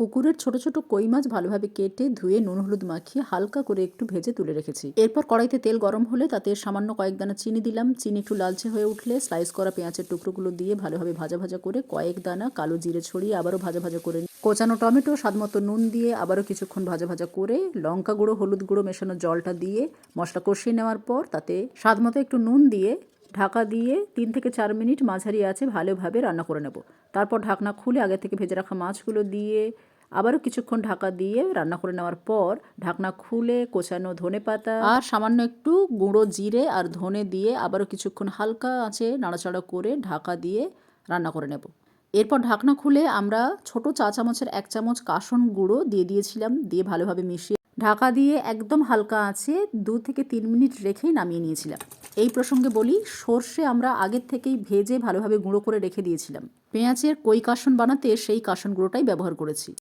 পুকুরের ছোট ছোট কই মাছ ভালোভাবে কেটে ধুয়ে নুন, হলুদ মাখিয়ে হালকা করে একটু ভেজে তুলে রেখেছি। এরপর কড়াইতে তেল গরম হলে তাতে সামান্য কয়েক দানা চিনি দিলাম। চিনি একটু লালচে হয়ে উঠলে স্লাইস করা পেঁয়াজের টুকরোগুলো দিয়ে ভালোভাবে ভাজা ভাজা করে কয়েক দানা কালো জিরে ছড়িয়ে আবারও ভাজা ভাজা করে। কোচানো টমেটো, স্বাদমতো নুন দিয়ে আবারও কিছুক্ষণ ভাজা ভাজা করে লঙ্কা গুঁড়ো, হলুদ গুঁড়ো মেশানো জলটা দিয়ে মশলা কষিয়ে নেওয়ার পর তাতে স্বাদমতো একটু নুন দিয়ে ঢাকা দিয়ে তিন থেকে চার মিনিট মাঝারি আছে ভালোভাবে রান্না করে নেব। তারপর ঢাকনা খুলে আগে থেকে ভেজে রাখা মাছগুলো দিয়ে আবারও কিছুক্ষণ ঢাকা দিয়ে রান্না করে নেওয়ার পর ঢাকনা খুলে কোচানো ধনে পাতা আর সামান্য একটু গুঁড়ো জিরে আর ধনে দিয়ে আবারও কিছুক্ষণ হালকা আছে নাড়াচাড়া করে ঢাকা দিয়ে রান্না করে নেব। এরপর ঢাকনা খুলে আমরা ছোট চা চামচের এক চামচ কাসন গুঁড়ো দিয়ে দিয়েছিলাম, দিয়ে ভালোভাবে মিশিয়ে ঢাকা দিয়ে একদম হালকা আছে দু থেকে তিন মিনিট রেখেই নামিয়ে নিয়েছিলাম। এই প্রসঙ্গে বলি, সর্ষে আমরা আগের থেকেই ভেজে ভালোভাবে গুঁড়ো করে রেখে দিয়েছিলাম। পেঁয়াজের কই কাসন বানাতে সেই কাসন গুঁড়োটাই ব্যবহার করেছি।